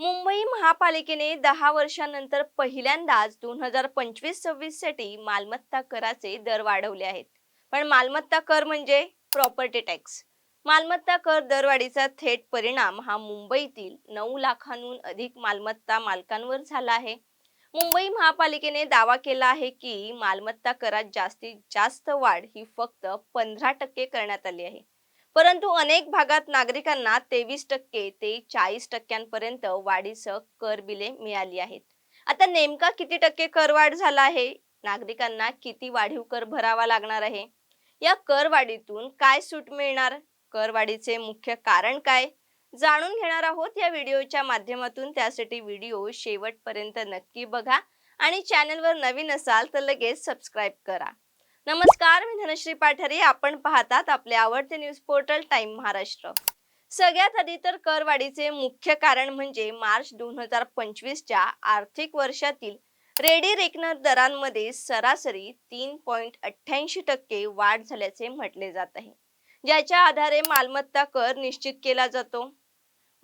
मुंबई महापालिकेने दहा वर्षांनंतर पहिल्यांदाच दोन हजार पंचवीस सव्वीससाठी मालमत्ता कराचे दर वाढवले आहेत. पण मालमत्ता कर म्हणजे प्रॉपर्टी टॅक्स मालमत्ता कर दरवाढीचा थेट परिणाम हा मुंबईतील नऊ लाखांहून अधिक मालमत्ता मालकांवर झाला आहे. मुंबई महापालिकेने दावा केला आहे की मालमत्ता करात जास्तीत जास्त वाढ ही फक्त पंधरा टक्के करण्यात आली आहे. परंतु अनेक भागात नागरिकांना तेवीस टक्के ते चाळीस टक्क्यांपर्यंत वाढीसह कर बिले मिळाली आहेत. आता नेमका किती टक्के करवाढ झाला आहे? नागरिकांना किती वाढीव कर भरावा लागणार आहे? या करवाढीतून काय सूट मिळणार? करवाढीचे मुख्य कारण काय? जाणून घेणार आहोत या व्हिडिओच्या माध्यमातून. त्यासाठी व्हिडिओ शेवटपर्यंत नक्की बघा आणि चॅनलवर नवीन असाल तर लगेच सबस्क्राईब करा. नमस्कार मी धनश्री पाठारे. आपण पाहतात आपले आवडते न्यूज पोर्टल टाइम महाराष्ट्र. सगळ्यात आधी तर करवाढीचे मुख्य कारण म्हणजे मार्च दोन हजार पंचवीसच्या आर्थिक वर्षातील रेडी रेकनर दरांमध्ये सरासरी तीन पॉईंट अठ्ठ्याऐंशी टक्के वाढ झाल्याचे म्हटले जात आहे. ज्याच्या आधारे मालमत्ता कर निश्चित केला जातो.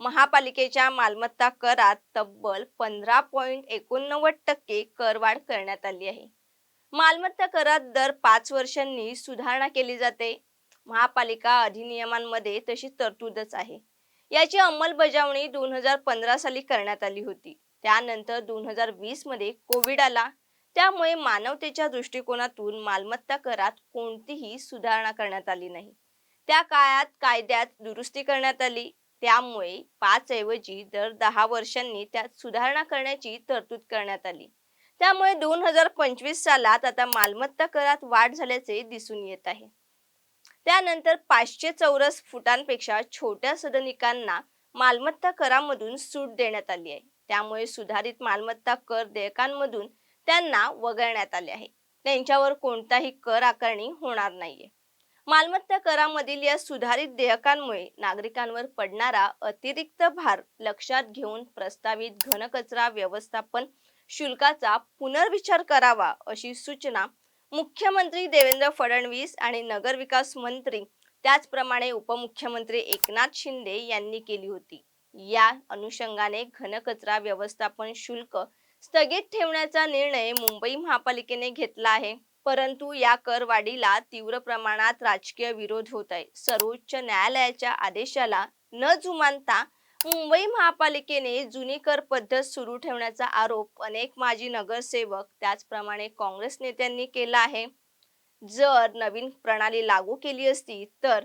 महापालिकेच्या मालमत्ता करात तब्बल पंधरा पॉईंट एकोणनव्वद टक्के करवाढ करण्यात आली आहे. मालमत्ता करात दर पाच वर्षांनी सुधारणा केली जाते. महापालिका अधिनियमांमध्ये तशी तरतूदच आहे. याची अंमलबजावणी दोन हजार पंधरा साली करण्यात आली होती. त्यानंतर दोन हजार वीसमध्ये कोविड आला. त्यामुळे मानवतेच्या दृष्टिकोनातून मालमत्ता करात कोणतीही सुधारणा करण्यात आली नाही. त्या काळात कायद्यात दुरुस्ती करण्यात आली. त्यामुळे पाच ऐवजी दर दहा वर्षांनी त्यात सुधारणा करण्याची तरतूद करण्यात आली. त्यामुळे दोन हजार पंचवीस सालात आता मालमत्ता करात वाढ झाल्याचे दिसून येत आहे. त्यानंतर पाचशे चौरस फुटांपेक्षा छोट्या सदनिकांना मालमत्ता करामधून सूट देण्यात आली आहे. त्यामुळे सुधारित मालमत्ता कर देयकांमधून त्यांना वगळण्यात आले आहे. त्यांच्यावर कोणताही कर आकारणी होणार नाहीये. मालमत्ता करामधील या सुधारित देयकांमुळे नागरिकांवर पडणारा अतिरिक्त भार लक्षात घेऊन प्रस्तावित घनकचरा व्यवस्थापन शुल्काचा पुनर्विचार करावा अशी सूचना मुख्यमंत्री देवेंद्र फडणवीस आणि नगरविकास मंत्री त्याचप्रमाणे उपमुख्यमंत्री एकनाथ शिंदे यांनी केली होती. या अनुषंगाने घनकचरा व्यवस्थापन शुल्क स्थगित ठेवण्याचा निर्णय मुंबई महापालिकेने घेतला आहे. परंतु या करवाढीला तीव्र प्रमाणात राजकीय विरोध होत आहे. सर्वोच्च न्यायालयाच्या आदेशाला न जुमानता मुंबई महापालिकेने जुनी कर पद्धत सुरू ठेवण्याचा आरोप अनेक माजी नगरसेवक त्याचप्रमाणे काँग्रेस नेत्यांनी केला आहे. जर नवीन प्रणाली लागू केली असती तर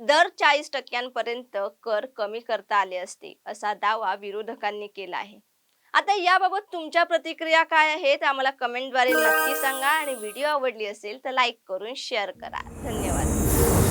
दर चाळीस टक्क्यांपर्यंत कर कमी करता आले असते असा दावा विरोधकांनी केला आहे. आता याबाबत तुमच्या प्रतिक्रिया काय आहेत आम्हाला कमेंटद्वारे नक्की सांगा. आणि व्हिडिओ आवडली असेल तर लाईक करून शेअर करा. धन्यवाद.